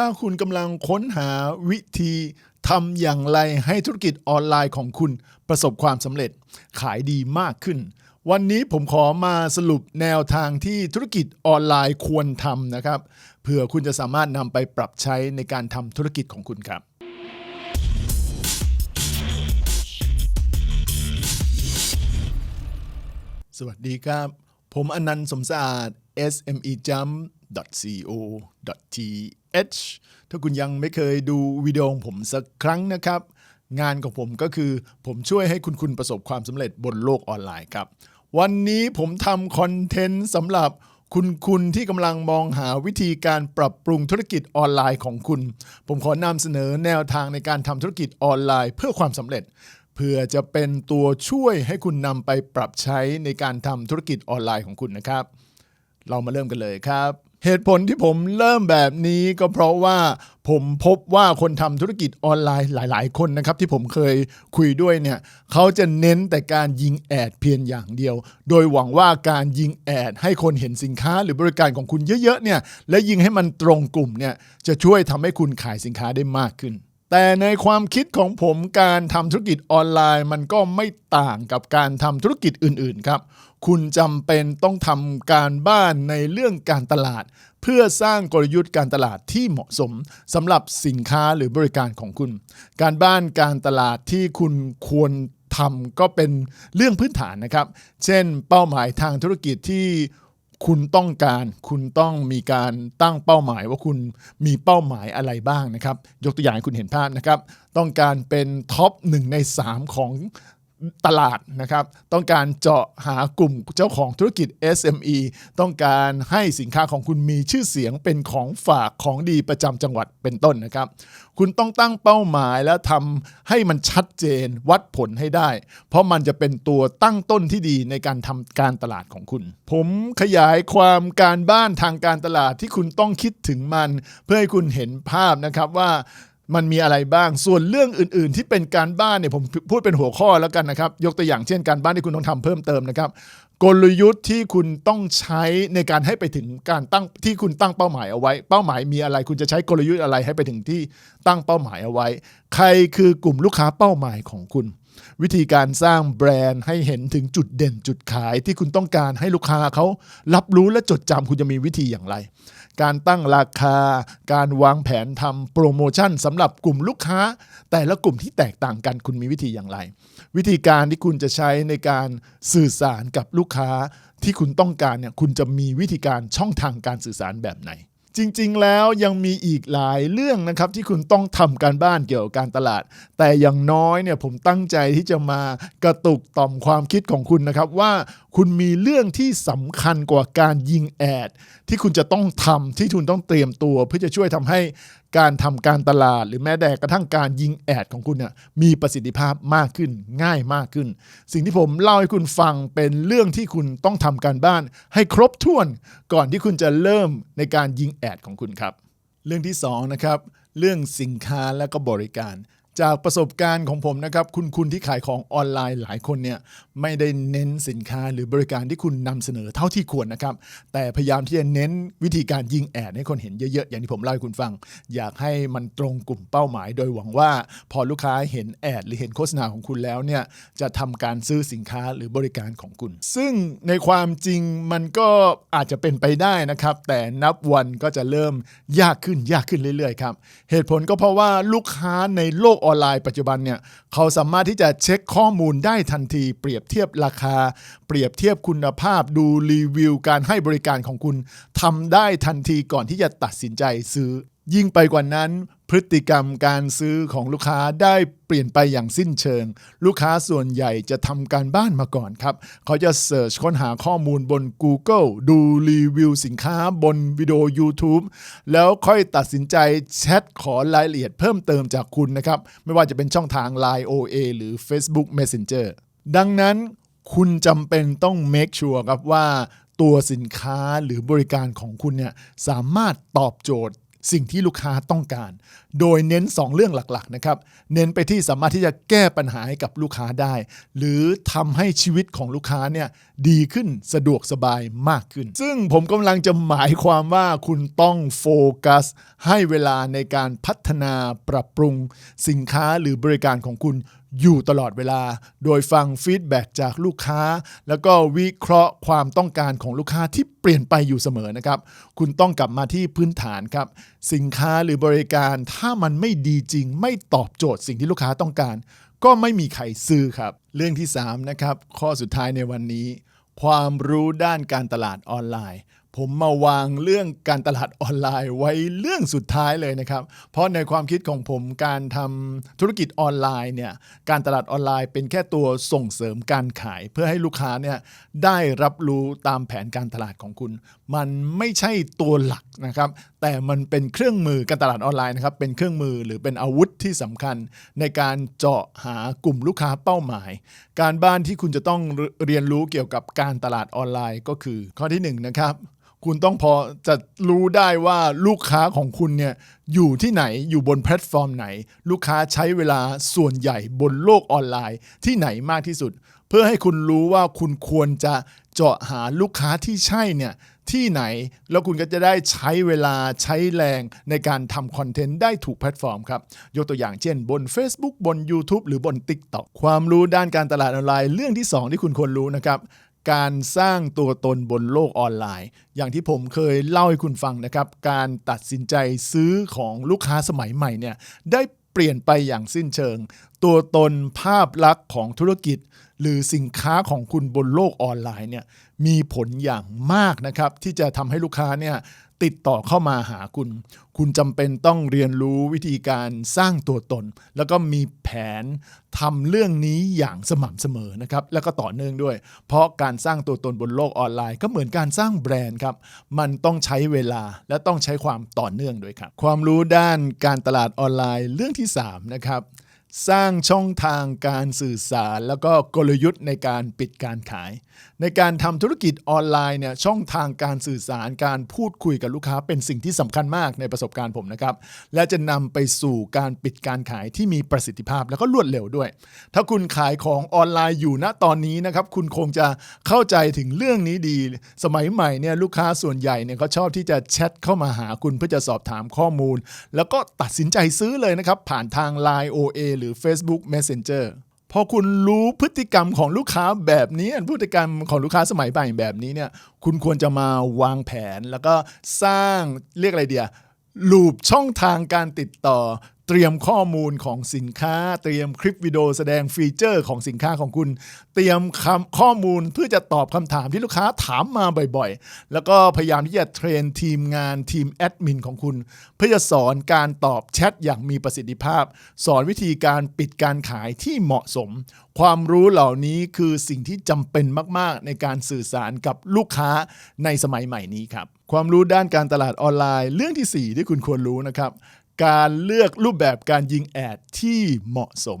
ถ้าคุณกำลังค้นหาวิธีทำอย่างไรให้ธุรกิจออนไลน์ของคุณประสบความสำเร็จขายดีมากขึ้น วันนี้ผมขอมาสรุปแนวทางที่ธุรกิจออนไลน์ควรทำนะครับเพื่อคุณจะสามารถนำไปปรับใช้ในการทำธุรกิจของคุณครับสวัสดีครับ ผมอนันต์สมสะอาด SME Jump smejump.co.th ถ้าคุณยังไม่เคยดูวิดีโอของผมสักครั้งนะครับ งานของผมก็คือผมช่วยให้คุณคุณประสบความสำเร็จบนโลกออนไลน์ครับ วันนี้ผมทำคอนเทนต์สำหรับคุณคุณที่กำลังมองหาวิธีการปรับปรุงธุรกิจออนไลน์ของคุณ ผมขอนำเสนอแนวทางในการทำธุรกิจออนไลน์เพื่อความสำเร็จเพื่อจะเป็นตัวช่วยให้คุณนำไปปรับใช้ในการทำธุรกิจออนไลน์ของคุณนะครับ เรามาเริ่มกันเลยครับ เหตุผลที่ผมเริ่มแบบนี้ก็เพราะว่าผมพบว่าคนทำธุรกิจออนไลน์หลาย ๆ คนนะครับ ที่ผมเคยคุยด้วยเนี่ยเขาจะเน้นแต่การยิงแอดเพียงอย่างเดียว โดยหวังว่าการยิงแอดให้คนเห็นสินค้าหรือบริการของคุณเยอะ ๆ เนี่ยและยิงให้มันตรงกลุ่มเนี่ยจะช่วยทำให้คุณขายสินค้าได้มากขึ้น แต่ในความคิดของผมการทำธุรกิจออนไลน์มันก็ไม่ต่างกับการทำธุรกิจอื่นๆครับ คุณจำเป็นต้องทำการบ้านในเรื่องการตลาด เพื่อสร้างกลยุทธ์การตลาดที่เหมาะสมสำหรับสินค้าหรือบริการของคุณ การบ้านการตลาดที่คุณควรทำก็เป็นเรื่องพื้นฐานนะครับ เช่น เป้าหมายทางธุรกิจที่ คุณต้องการคุณต้องมีการตั้งเป้าหมายว่าคุณมีเป้าหมายอะไรบ้างนะครับ ยกตัวอย่างให้คุณเห็นภาพนะครับ ต้องการเป็นท็อปหนึ่งใน 3 ของ ตลาดนะครับ ต้องการเจาะหากลุ่มเจ้าของธุรกิจ SME ต้องการให้สินค้าของคุณมีชื่อเสียงเป็นของฝากของดีประจำจังหวัดเป็นต้นนะครับ คุณต้องตั้งเป้าหมายแล้วทำให้มันชัดเจนวัดผลให้ได้ เพราะมันจะเป็นตัวตั้งต้นที่ดีในการทำการตลาดของคุณ ผมขยายความการบ้านทางการตลาดที่คุณต้องคิดถึงมัน เพื่อให้คุณเห็นภาพนะครับว่า มันมีอะไรบ้าง ส่วนเรื่องอื่น ๆ ที่เป็นการบ้านเนี่ยผมพูดเป็นหัวข้อแล้วกันนะครับ ยกตัวอย่างเช่นการบ้านที่คุณต้องทำเพิ่มเติมนะครับ กลยุทธ์ที่คุณต้องใช้ในการให้ไปถึงการตั้งที่คุณตั้งเป้าหมายเอาไว้ เป้าหมายมีอะไร คุณจะใช้กลยุทธ์อะไรให้ไปถึงที่ตั้งเป้าหมายเอาไว้ ใครคือกลุ่มลูกค้าเป้าหมายของคุณ วิธีการสร้างแบรนด์ให้เห็นถึงจุดเด่นจุดขายที่คุณต้องการให้ลูกค้าเขารับรู้และจดจำคุณจะมีวิธีอย่างไร การตั้งราคา การวางแผนทำโปรโมชั่นสำหรับกลุ่มลูกค้า แต่ละกลุ่มที่แตกต่างกันคุณมีวิธีอย่างไร วิธีการที่คุณจะใช้ในการสื่อสารกับลูกค้าที่คุณต้องการเนี่ยคุณจะมีวิธีการช่องทางการสื่อสารแบบไหน จริงๆแล้วยังมีอีกหลายเรื่องนะครับที่คุณต้องทำการบ้านเกี่ยวกับการตลาด แต่อย่างน้อยเนี่ยผมตั้งใจที่จะมากระตุกต่อมความคิดของคุณนะครับว่าคุณมีเรื่องที่สำคัญกว่าการยิงแอด ที่คุณจะต้องทำที่คุณต้องเตรียมตัว เพื่อจะช่วยทำให้การทำการตลาดหรือแม้แต่กระทั่งการยิงแอดของคุณเนี่ยมีประสิทธิภาพมากขึ้นง่ายมากขึ้น สิ่งที่ผมเล่าให้คุณฟังเป็นเรื่องที่คุณต้องทำการบ้าน ให้ครบถ้วนก่อนที่คุณจะเริ่มในการยิงแอดของคุณครับ เรื่องที่สองนะครับเรื่องสินค้าและก็บริการ จากประสบการณ์ของผมนะครับ คุณคุณที่ขายของออนไลน์หลายคนเนี่ยไม่ได้เน้นสินค้าหรือบริการที่คุณนำเสนอเท่าที่ควรนะครับ แต่พยายามที่จะเน้นวิธีการยิงแอดให้คนเห็นเยอะๆ อย่างที่ผมเล่าให้คุณฟัง อยากให้มันตรงกลุ่มเป้าหมาย โดยหวังว่า พอลูกค้าเห็นแอดหรือเห็นโฆษณาของคุณแล้วเนี่ยจะทำการซื้อสินค้าหรือบริการของคุณ ซึ่งในความจริงมันก็อาจจะเป็นไปได้นะครับ แต่นับวันก็จะเริ่มยากขึ้นยากขึ้นเรื่อยๆครับเหตุผลก็เพราะว่าลูกค้าในโลกอออนไลน์ปัจจุบันเนี่ยเขาสามารถที่จะเช็คข้อมูลได้ทันที เปรียบเทียบราคา เปรียบเทียบคุณภาพดูรีวิว การให้บริการของคุณทำได้ทันทีก่อนที่จะตัดสินใจซื้อยิ่งไปกว่านั้น พฤติกรรมการซื้อของลูกค้าได้เปลี่ยนไปอย่างสิ้นเชิง ลูกค้าส่วนใหญ่จะทำการบ้านมาก่อนครับ เขาจะเสิร์ชค้นหาข้อมูลบน Google ดูรีวิวสินค้าบนวิดีโอ YouTube แล้วค่อยตัดสินใจแชทขอรายละเอียดเพิ่มเติมจากคุณนะครับ ไม่ว่าจะเป็นช่องทาง Line OA หรือ Facebook Messenger ดังนั้นคุณจำเป็นต้อง make sure ครับว่าตัวสินค้าหรือบริการของคุณเนี่ยสามารถตอบโจทย์ สิ่งที่ลูกค้าต้องการ โดยเน้น 2 เรื่องหลักๆนะครับ เน้นไปที่สามารถที่จะแก้ปัญหาให้กับลูกค้าได้ หรือทำให้ชีวิตของลูกค้าเนี่ยดีขึ้นสะดวกสบายมากขึ้น ซึ่งผมกำลังจะหมายความว่าคุณต้องโฟกัส ให้เวลาในการพัฒนาปรับปรุงสินค้าหรือบริการของคุณอยู่ตลอดเวลา โดยฟังฟีดแบ็กจากลูกค้า แล้วก็วิเคราะห์ความต้องการของลูกค้าที่เปลี่ยนไปอยู่เสมอนะครับ คุณต้องกลับมาที่พื้นฐานครับ สินค้าหรือบริการถ้ามันไม่ดีจริง ไม่ตอบโจทย์สิ่งที่ลูกค้าต้องการ ก็ไม่มีใครซื้อครับ เรื่องที่3นะครับข้อสุดท้ายในวันนี้ ความรู้ด้านการตลาดออนไลน์ ผมมาวางเรื่องการตลาดออนไลน์ไว้เรื่องสุดท้ายเลยนะครับ เพราะในความคิดของผมการทำธุรกิจออนไลน์เนี่ย การตลาดออนไลน์เป็นแค่ตัวส่งเสริมการขาย เพื่อให้ลูกค้าเนี่ยได้รับรู้ตามแผนการตลาดของคุณ มันไม่ใช่ตัวหลักนะครับ แต่มันเป็นเครื่องมือการตลาดออนไลน์นะครับ เป็นเครื่องมือหรือเป็นอาวุธที่สำคัญในการเจาะหากลุ่มลูกค้าเป้าหมาย การบ้านที่คุณจะต้องเรียนรู้เกี่ยวกับการตลาดออนไลน์ก็คือ ข้อที่หนึ่งนะครับ คุณต้องพอจะรู้ได้ว่าลูกค้าของคุณเนี่ยอยู่ที่ไหนอยู่บนแพลตฟอร์มไหน ลูกค้าใช้เวลาส่วนใหญ่บนโลกออนไลน์ ที่ไหนมากที่สุด เพื่อให้คุณรู้ว่าคุณควรจะเจาะหาลูกค้าที่ใช่เนี่ย ที่ไหน แล้วคุณก็จะได้ใช้เวลาใช้แรงในการทำคอนเทนต์ได้ถูกแพลตฟอร์มครับ ยกตัวอย่างเช่นบน Facebook บน YouTube หรือบน TikTok ความรู้ด้านการตลาดออนไลน์เรื่องที่ 2 ที่คุณควรรู้นะครับการสร้างตัวตนบนโลกออนไลน์ อย่างที่ผมเคยเล่าให้คุณฟังนะครับ การตัดสินใจซื้อของลูกค้าสมัยใหม่เนี่ยได้เปลี่ยนไปอย่างสิ้นเชิง ตัวตนภาพลักษณ์ของธุรกิจ หรือสินค้าของคุณบนโลกออนไลน์เนี่ยมีผลอย่างมากนะครับ ที่จะทำให้ลูกค้าเนี่ย ติดต่อเข้ามาหาคุณ คุณจำเป็นต้องเรียนรู้วิธีการสร้างตัวตน แล้วก็มีแผนทำเรื่องนี้อย่างสม่ำเสมอนะครับ แล้วก็ต่อเนื่องด้วย เพราะการสร้างตัวตนบนโลกออนไลน์ก็เหมือนการสร้างแบรนด์ครับ มันต้องใช้เวลาและต้องใช้ความต่อเนื่องด้วยครับ ความรู้ด้านการตลาดออนไลน์เรื่องที่3นะครับ สร้างช่องทางการสื่อสาร แล้วก็กลยุทธ์ในการปิดการขาย ในการทำธุรกิจออนไลน์เนี่ยช่องทางการสื่อสารการพูดคุยกับลูกค้า เป็นสิ่งที่สำคัญมากในประสบการณ์ผมนะครับ และจะนำไปสู่การปิดการขายที่มีประสิทธิภาพแล้วก็รวดเร็วด้วย ถ้าคุณขายของออนไลน์อยู่ณตอนนี้นะครับคุณคงจะเข้าใจถึงเรื่องนี้ดี สมัยใหม่เนี่ยลูกค้าส่วนใหญ่เนี่ยเขาชอบที่จะแชทเข้ามาหาคุณเพื่อจะสอบถามข้อมูล แล้วก็ตัดสินใจซื้อเลยนะครับผ่านทาง Line OA หรือ Facebook Messenger พอคุณรู้พฤติกรรมของลูกค้าแบบนี้พฤติกรรมของลูกค้าสมัยใหม่แบบนี้เนี่ยคุณควรจะมาวางแผนแล้วก็สร้างเรียกอะไรเดียลูปช่องทางการติดต่อ เตรียมข้อมูลของสินค้า เตรียมคลิปวิดีโอแสดงฟีเจอร์ของสินค้าของคุณ เตรียมคำข้อมูลเพื่อจะตอบคำถามที่ลูกค้าถามมาบ่อยๆ แล้วก็พยายามที่จะเทรนทีมงานทีมแอดมินของคุณ เพื่อจะสอนการตอบแชทอย่างมีประสิทธิภาพ สอนวิธีการปิดการขายที่เหมาะสม ความรู้เหล่านี้คือสิ่งที่จำเป็นมากๆ ในการสื่อสารกับลูกค้าในสมัยใหม่นี้ครับความรู้ด้านการตลาดออนไลน์เรื่องที่ 4 ที่คุณควรรู้นะครับ การเลือกรูปแบบการยิงแอดที่เหมาะสม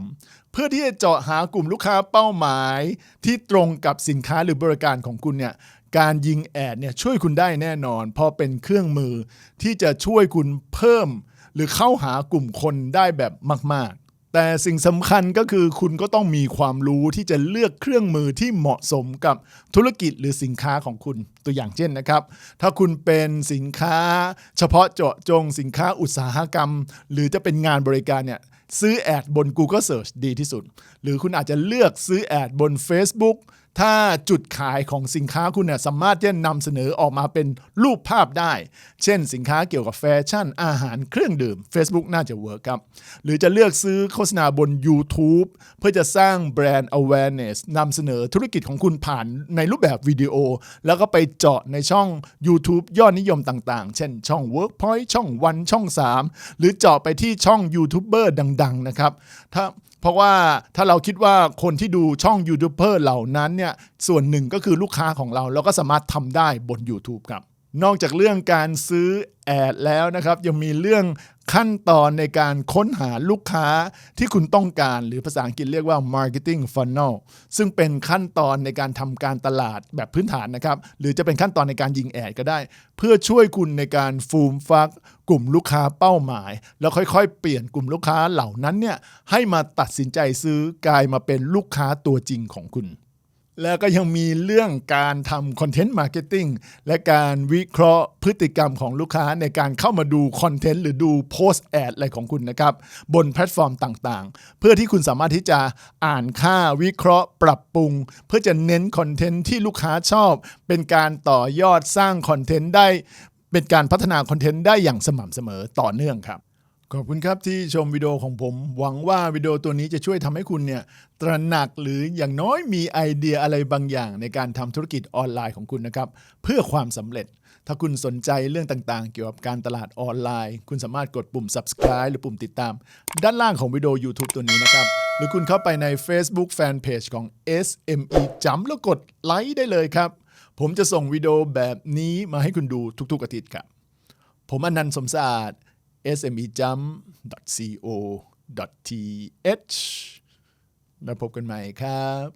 เพื่อที่จะเจาะหากลุ่มลูกค้าเป้าหมาย ที่ตรงกับสินค้าหรือบริการของคุณเนี่ยการยิงแอดเนี่ยช่วยคุณได้แน่นอนเพราะเป็นเครื่องมือที่จะช่วยคุณเพิ่ม หรือเข้าหากลุ่มคนได้แบบมาก ๆ แต่สิ่งสำคัญก็คือคุณก็ต้องมีความรู้ที่จะเลือกเครื่องมือที่เหมาะสมกับธุรกิจหรือสินค้าของคุณตัวอย่างเช่นนะครับ ถ้าคุณเป็นสินค้า เฉพาะเจาะจงสินค้าอุตสาหกรรม หรือจะเป็นงานบริการเนี่ยซื้อแอดบน Google Search ดีที่สุด หรือคุณอาจจะเลือกซื้อแอดบน Facebook ถ้าจุดขายของสินค้าคุณเนี่ยสามารถที่จะนำเสนอออกมาเป็นรูปภาพได้ เช่นสินค้าเกี่ยวกับแฟชั่น อาหารเครื่องดื่ม Facebook น่าจะเวิร์กครับ หรือจะเลือกซื้อโฆษณาบน YouTube เพื่อจะสร้างแบรนด์ awareness นำเสนอธุรกิจของคุณผ่านในรูปแบบวิดีโอ แล้วก็ไปเจาะในช่อง YouTube ยอดนิยมต่างๆ เช่นช่อง Workpoint ช่องวันช่อง 3 หรือเจาะไปที่ช่องยูทูบเบอร์ดัง ๆ นะครับถ้าเพราะว่าถ้าเราคิดว่าคนที่ดูช่องยูทูบเบอร์เหล่านั้นเนี่ยส่วนหนึ่งก็คือลูกค้าของเราเราก็สามารถทำได้บน YouTube ครับ นอกจากเรื่องการซื้อแอดแล้วนะครับ ยังมีเรื่องขั้นตอนในการค้นหาลูกค้าที่คุณต้องการ หรือภาษาอังกฤษเรียกว่า marketing funnel ซึ่งเป็นขั้นตอนในการทำการตลาดแบบพื้นฐานนะครับ หรือจะเป็นขั้นตอนในการยิงแอดก็ได้ เพื่อช่วยคุณในการฟูมฟัก กลุ่มลูกค้าเป้าหมาย แล้วค่อยๆ เปลี่ยนกลุ่มลูกค้าเหล่านั้นเนี่ยให้มาตัดสินใจซื้อกลายมาเป็นลูกค้าตัวจริงของคุณ แล้วก็ยังมีเรื่องการทำคอนเทนต์มาร์เก็ตติ้งและการวิเคราะห์พฤติกรรมของลูกค้าในการเข้ามาดูคอนเทนต์หรือดูโพสต์แอดอะไรของคุณนะครับ บนแพลตฟอร์มต่างๆ เพื่อที่คุณสามารถที่จะอ่านค่าวิเคราะห์ปรับปรุง เพื่อจะเน้นคอนเทนต์ที่ลูกค้าชอบ เป็นการต่อยอดสร้างคอนเทนต์ได้ เป็นการพัฒนาคอนเทนต์ได้อย่างสม่ำเสมอต่อเนื่องครับ ขอบคุณครับที่ชมวิดีโอของผม หวังว่าวิดีโอตัวนี้จะช่วยทำให้คุณเนี่ยตระหนักหรืออย่างน้อยมีไอเดียอะไรบางอย่าง ในการทำธุรกิจออนไลน์ของคุณนะครับ เพื่อความสำเร็จ ถ้าคุณสนใจเรื่องต่างๆ เกี่ยวกับการตลาดออนไลน์ คุณสามารถกดปุ่ม subscribe หรือปุ่มติดตาม ด้านล่างของวิดีโอ YouTube ตัวนี้นะครับ หรือคุณเข้าไปใน Facebook Fanpage ของ SME จำแล้วกดไลค์ได้เลยครับ ผมจะส่งวิดีโอแบบนี้มาให้คุณดูทุกๆอาทิตย์ครับผมอนันต์สมสะอาด smejump.co.th แล้วพบกันใหม่ครับ